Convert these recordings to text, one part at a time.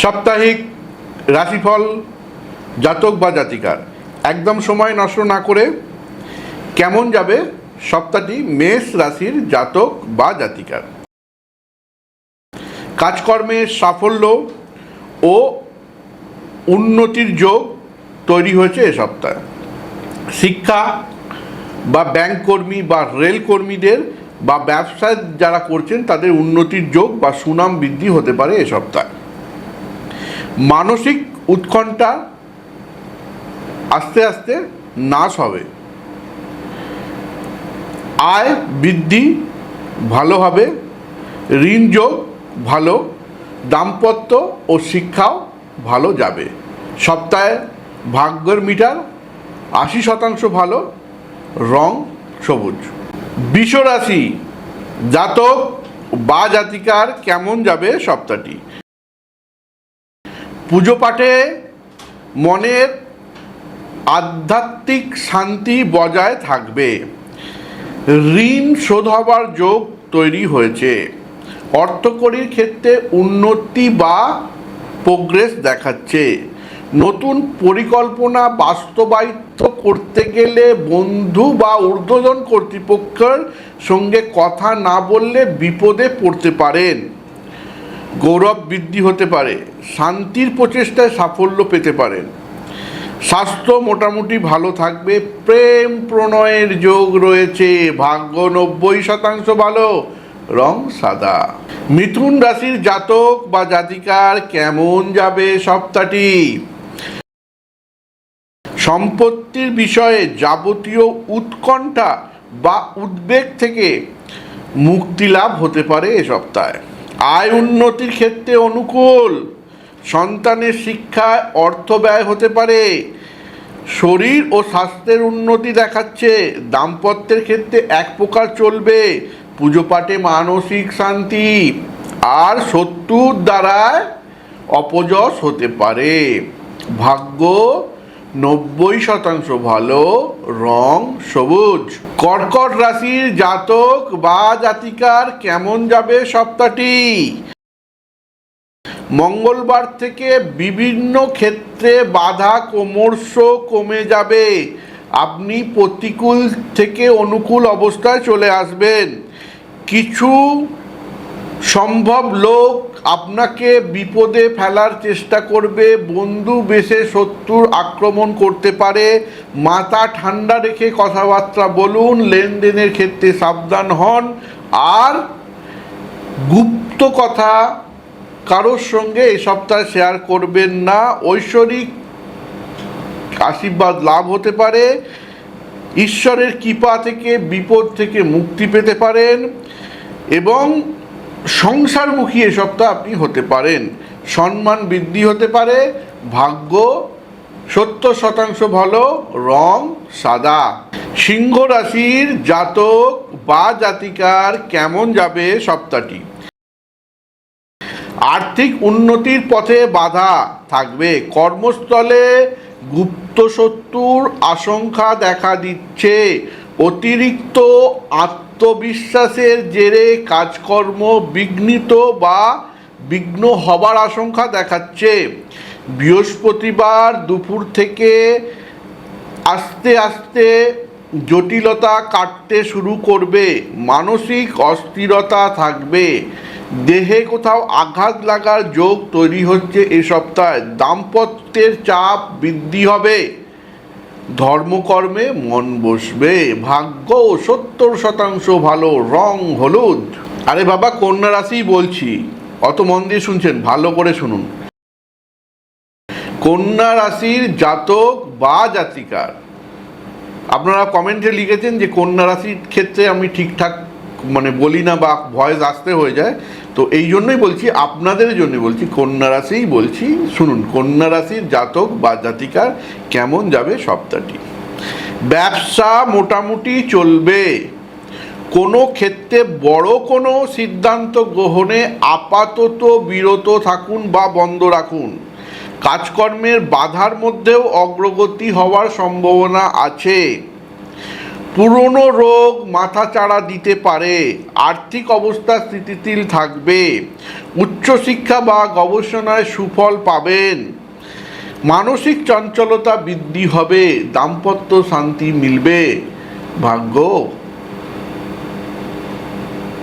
সাপ্তাহিক রাশিফল জাতক বা জাতিকার। একদম সময় নষ্ট না করে কেমন যাবে সপ্তাহটি মেষ রাশির জাতক বা জাতিকার। কাজকর্মের সাফল্য ও উন্নতির যোগ তৈরি হয়েছে এ সপ্তাহে। শিক্ষা বা ব্যাংক কর্মী বা রেল কর্মীদের বা ব্যবসা যারা করছেন তাদের উন্নতির যোগ বা সুনাম বৃদ্ধি হতে পারে এ সপ্তাহে। মানসিক উৎকণ্ঠা আস্তে আস্তে নাশ হবে। আয় বৃদ্ধি ভালো হবে, ঋণ যোগ ভালো, দাম্পত্য ও শিক্ষাও ভালো যাবে। সপ্তাহে ভাগ্যের মিটার আশি শতাংশ ভালো, রং সবুজ। বিশ্বরাশি জাতক বা জাতিকার কেমন যাবে সপ্তাহটি? পুজো পাঠে মনের আধ্যাত্মিক শান্তি বজায় থাকবে। ঋণ শোধ হবার যোগ তৈরি হয়েছে। অর্থকরীর ক্ষেত্রে উন্নতি বা প্রোগ্রেস দেখাচ্ছে। নতুন পরিকল্পনা বাস্তবায়িত করতে গেলে বন্ধু বা ঊর্ধ্বতন কর্তৃপক্ষের সঙ্গে কথা না বললে বিপদে পড়তে পারেন। গৌরব বৃদ্ধি হতে পারে, শান্তির প্রচেষ্টায় সাফল্য পেতে পারেন। স্বাস্থ্য মোটামুটি ভালো থাকবে, প্রেম প্রণয়ের যোগ রয়েছে, ভাগ্য নব্বই শতাংশ ভালো, রং সাদা। মিথুন রাশির জাতক বা জাতিকার কেমন যাবে সপ্তাহটি? সম্পত্তির বিষয়ে যাবতীয় উৎকণ্ঠা বা উদ্বেগ থেকে মুক্তি লাভ হতে পারে এ সপ্তাহে। আয় উন্নতির ক্ষেত্রে অনুকূল। সন্তানের শিক্ষায় অর্থ ব্যয় হতে পারে। শরীর ও স্বাস্থ্যের উন্নতি দেখাচ্ছে। দাম্পত্যের ক্ষেত্রে এক প্রকার চলবে। পুজো পাঠে মানসিক শান্তি। আর শত্রুর দ্বারায় অপযশ হতে পারে। ভাগ্য নব্বই শতাংশ ভালো, রং সবুজ। কর্কট রাশির জাতক বা জাতিকার কেমন যাবে সপ্তাহটি? মঙ্গলবার থেকে বিভিন্ন ক্ষেত্রে বাধা কোমর্ষ কমে যাবে। আপনি প্রতিকূল থেকে অনুকূল অবস্থায় চলে আসবেন। কিছু সম্ভব লোক আপনাকে বিপদে ফেলার চেষ্টা করবে, বন্ধু বেশে শত্রুর আক্রমণ করতে পারে। মাথা ঠান্ডা রেখে কথাবার্তা বলুন, লেনদেনের ক্ষেত্রে সাবধান হন। আর গুপ্ত কথা কারোর সঙ্গে এই সপ্তাহে শেয়ার করবেন না। ঐশ্বরিক আশীর্বাদ লাভ হতে পারে। ঈশ্বরের কৃপা থেকে, বিপদ থেকে মুক্তি পেতে পারেন। এবং সংসারমুখী এ সপ্তাহ আপনি হতে পারেন। সম্মান বৃদ্ধি হতে পারে, ভাগ্য সত্তর শতাংশ ভালো, রং সাদা। সিংহ রাশির জাতক বা জাতিকার কেমন যাবে সপ্তাহটি? আর্থিক উন্নতির পথে বাধা থাকবে। কর্মস্থলে গুপ্ত শত্রুর আশঙ্কা দেখা দিচ্ছে। অতিরিক্ত আত্মবিশ্বাসের জেরে কাজকর্ম বিঘ্নিত বা বিঘ্ন হবার আশঙ্কা দেখাচ্ছে। বৃহস্পতিবার দুপুর থেকে আস্তে আস্তে জটিলতা কাটতে শুরু করবে, মানসিক অস্থিরতা থাকবে। দেহে কোথাও আঘাত লাগার যোগ তৈরি হচ্ছে এ সপ্তাহে। দাম্পত্যের চাপ বৃদ্ধি হবে। ধর্মকর্মে মন বসবে, ভাগ্য সত্তর শতাংশ ভালো, রং হলুদ। আরে বাবা, কন্যা রাশি বলছি। অত মন দিয়ে শুনছেন, ভালো করে শুনুন। কন্যা রাশির জাতক বা জাতিকার। আপনারা কমেন্টে লিখেছেন যে কন্যা রাশির ক্ষেত্রে আমি ঠিকঠাক মানে বলি না বা ভয়েস আসতে হয়ে যায়, তো এই জন্যই বলছি, আপনাদের জন্য বলছি, কন্যা রাশিই বলছি, শুনুন, কন্যা রাশির জাতক বা জাতিকার কেমন যাবে সপ্তাহটি? ব্যবসা মোটামুটি চলবে। কোনো ক্ষেত্রে বড় কোনো সিদ্ধান্ত গ্রহণে আপাতত বিরত থাকুন বা বন্ধ রাখুন। কাজকর্মের বাধার মধ্যেও অগ্রগতি হওয়ার সম্ভাবনা আছে। পুরনো রোগ মাথাচাড়া দিতে পারে, আর্থিক অবস্থা স্থিতিশীল থাকবে উচ্চশিক্ষা বা গবেষণায় সুফল পাবেন। মানসিক চঞ্চলতা বৃদ্ধি হবে, দাম্পত্য শান্তি মিলবে। ভাগ্য?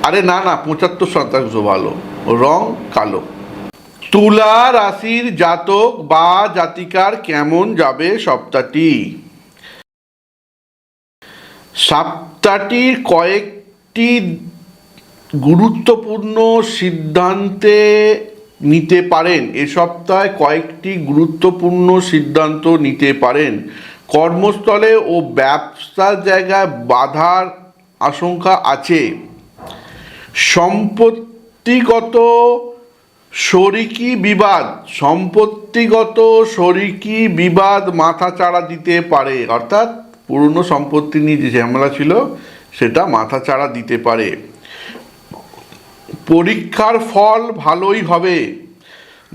আরে না না, পঁচাত্তর শতাংশ ভালো। রং কালো। তুলা রাশির জাতক বা জাতিকার কেমন যাবে সপ্তাহটি? সপ্তাহটির কয়েকটি গুরুত্বপূর্ণ সিদ্ধান্তে নিতে পারেন। এ সপ্তাহে কয়েকটি গুরুত্বপূর্ণ সিদ্ধান্ত নিতে পারেন। কর্মস্থলে ও ব্যবসার জায়গায় বাধার আশঙ্কা আছে। সম্পত্তিগত শরিকি বিবাদ, সম্পত্তিগত শরিকি বিবাদ মাথাচাড়া দিতে পারে, অর্থাৎ পুরনো সম্পত্তি নিয়ে যে ঝামেলা ছিল, সেটা মাথাচাড়া দিতে পারে। পরীক্ষার ফল ভালোই হবে।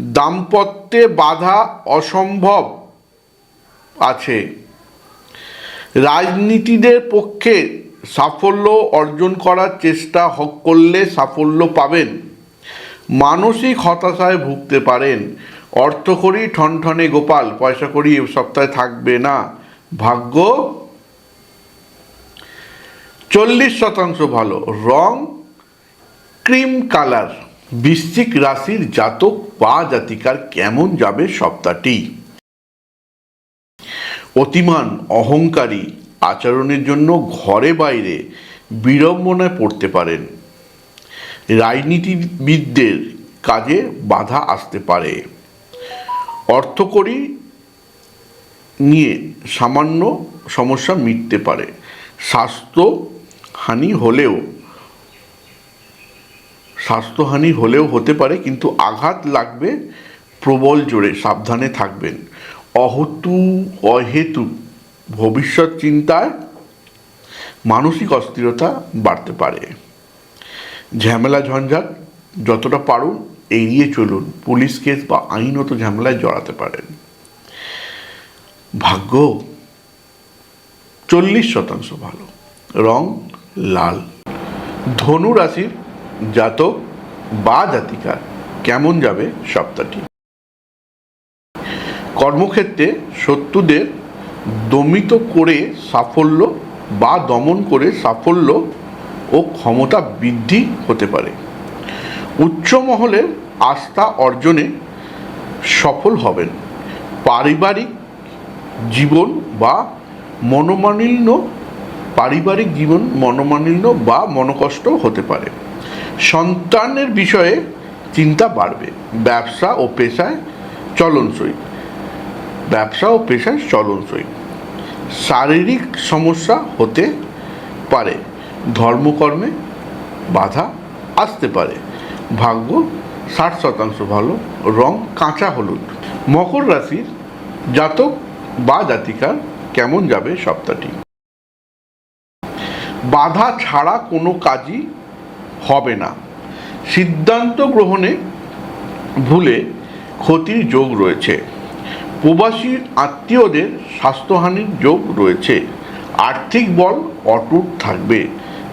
দাম্পত্যে বাধা অসম্ভব আছে। রাজনীতিদের পক্ষে সাফল্য অর্জন করার চেষ্টা হক করলে সাফল্য পাবেন। মানসিক হতাশায় ভুগতে পারেন। অর্থকরী ঠনঠনে গোপাল, পয়সা করি সপ্তাহে থাকবে না। ভাগ্য চল্লিশ শতাংশ ভালো। রং, ক্রিম কালার। বৃশ্চিক রাশির জাতক বা জাতিকার কেমন যাবে সপ্তাহটি? অতিমান, অহংকারী আচরণের জন্য ঘরে বাইরে বিড়ম্বনায় পড়তে পারেন। রাজনীতিবিদদের কাজে বাধা আসতে পারে। অর্থকরী নিয়ে সামান্য সমস্যা মিটতে পারে। স্বাস্থ্য হানি হলেও, স্বাস্থ্যহানি হলেও হতে পারে, কিন্তু আঘাত লাগবে প্রবল জোরে, সাবধানে থাকবেন। অহতু, অহেতু, ভবিষ্যৎ চিন্তায় মানসিক অস্থিরতা বাড়তে পারে। ঝামেলা ঝঞ্ঝাট, যতটা পারুন এড়িয়ে চলুন। পুলিশ কেস বা আইনত ঝামেলায় জড়াতে পারেন। ভাগ্য চল্লিশ শতাংশ ভালো। রং লাল। ধনু রাশির জাতক বা জাতিকার কেমন যাবে সপ্তাহটি? কর্মক্ষেত্রে শত্রুদের দমিত করে সাফল্য বা দমন করে সাফল্য ও ক্ষমতা বৃদ্ধি হতে পারে। উচ্চ মহলের আস্থা অর্জনে সফল হবেন। পারিবারিক জীবন বা মনোমালিন্য পারিবারিক জীবন মনোমালিন্য বা মনোকষ্ট হতে পারে। সন্তানের বিষয়ে চিন্তা বাড়বে। ব্যবসা ও পেশায় চলনসই। ব্যবসা ও পেশায় চলনসই। শারীরিক সমস্যা হতে পারে। ধর্মকর্মে বাধা আসতে পারে। ভাগ্য ষাট শতাংশ ভালো, রং কাঁচা হলুদ। মকর রাশির জাতক বা জাতিকার কেমন যাবে সপ্তাহটি? বাধা ছাড়া কোনো কাজই হবে না। সিদ্ধান্ত গ্রহণে ভুলে ক্ষতির যোগ রয়েছে। প্রবাসী আত্মীয়দের স্বাস্থ্যহানির যোগ রয়েছে। আর্থিক বল অটুট থাকবে।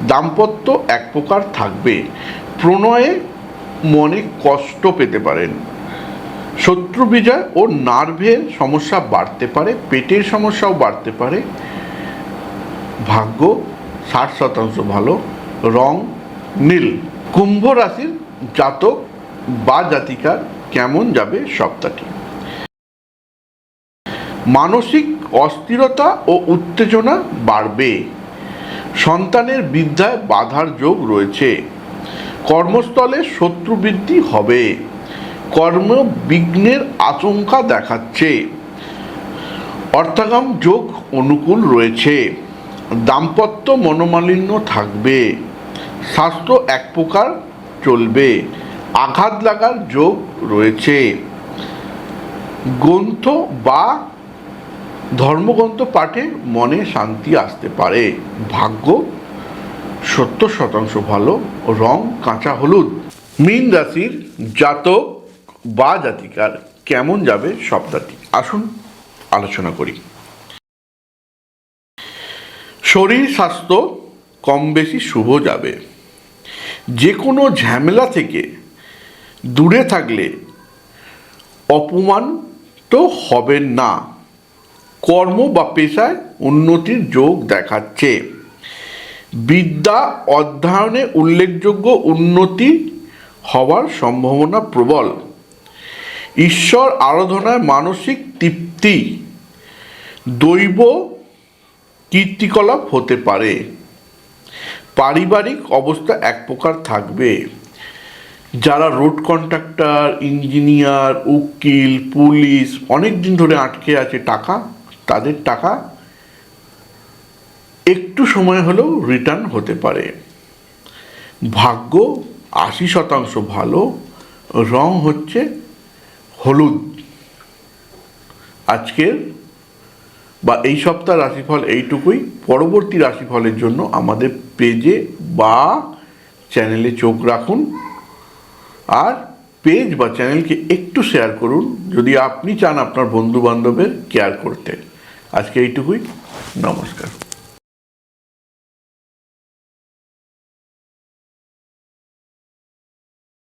দাম্পত্য এক প্রকার থাকবে। প্রণয়ে মনে কষ্ট পেতে পারেন। শত্রু বিজয় ও নার্ভের সমস্যা বাড়তে পারে, পেটের সমস্যাও বাড়তে পারে। ভাগ্য ষাট শতাংশ ভালো, রং নীল। কুম্ভ রাশির জাতক বা জাতিকার কেমন যাবে সপ্তাহটি? মানসিক অস্থিরতা ও উত্তেজনা বাড়বে। সন্তানের বিদ্যায় বাধার যোগ রয়েছে। কর্মস্থলে শত্রু বৃদ্ধি হবে। কর্ম বিঘ্নের আশঙ্কা দেখাচ্ছে। অর্থাগাম যোগ অনুকূল রয়েছে। দাম্পত্য মনোমালিন্য থাকবে। স্বাস্থ্য এক প্রকার চলবে। আঘাত লাগার যোগ রয়েছে। গ্রন্থ বা ধর্মগ্রন্থ পাঠে মনে শান্তি আসতে পারে। ভাগ্য সত্তর শতাংশ ভালো, রং কাঁচা হলুদ। মীন রাশির জাতক বা জাতিকার কেমন যাবে সপ্তাহটি? আসুন আলোচনা করি। শরীর স্বাস্থ্য কম বেশি শুভ যাবে। যে কোনো ঝামেলা থেকে দূরে থাকলে অপমান তো হবেন না। কর্ম বা পেশায় উন্নতির যোগ দেখাচ্ছে। বিদ্যা অধ্যয়নে উল্লেখযোগ্য উন্নতি হওয়ার সম্ভাবনা প্রবল। ঈশ্বর আরাধনায় মানসিক তৃপ্তি, দৈব কীর্তিকলাপ হতে পারে। পারিবারিক অবস্থা এক প্রকার থাকবে। যারা রোড কন্ট্রাক্টর ইঞ্জিনিয়ার উকিল, পুলিশ অনেক দিন ধরে আটকে আছে টাকা, তাদের টাকা একটু সময় হলেও রিটার্ন হতে পারে। ভাগ্য আশি শতাংশ ভালো, রং হচ্ছে হলুদ। আজকের বা এই সপ্তাহ রাশিফল এইটুকুই। পরবর্তী রাশিফলের জন্য আমাদের পেজে বা চ্যানেলে চোখ রাখুন। আর পেজ বা চ্যানেলকে একটু শেয়ার করুন, যদি আপনি চান আপনার বন্ধু বান্ধবের কেয়ার করতে। আজকে এইটুকুই। নমস্কার।